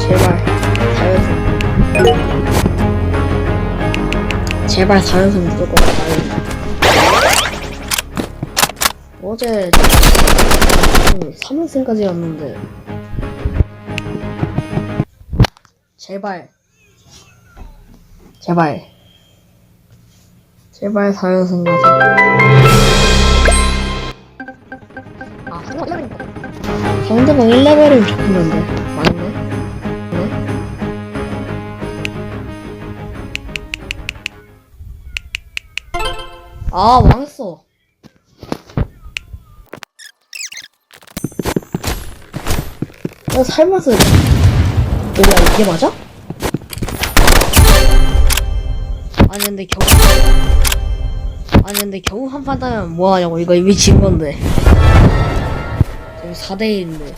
제발 4연승 제발 4연승 무조건 가야 어제 3연승까지 였는데. 제발. 제발. 제발 4연승 가자 아 상대방 1레벨이면 좋겠는데 아 망했어. 어 살면서 뭐야 이게 맞아? 아니 근데 겨우 아니 근데 겨우 한 판 따면 뭐하냐고. 이거 이미 진 건데. 지금 4대1인데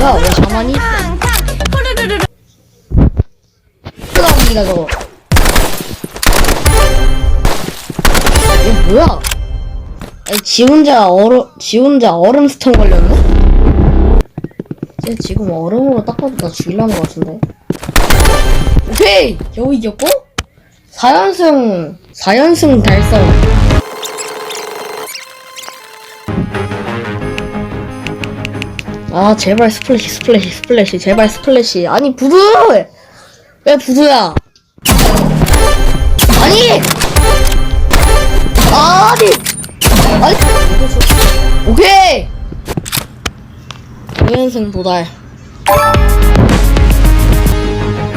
뭐야 왜 가만히 있어. 뜯어봅니다 저거. 이게 뭐야? 아니 지 혼자 얼음 지 혼자 얼음 스톤 걸렸네? 쟤 지금 얼음으로 닦아도 나 죽이려는 것 같은데. 오케이! 겨우 이겼고? 4연승 4연승 달성 아 제발 스플래시 스플래시 스플래시 제발 스플래시. 아니 부두 왜 부두야? 아니! 아니! 아니! 오케이! 5연승 도달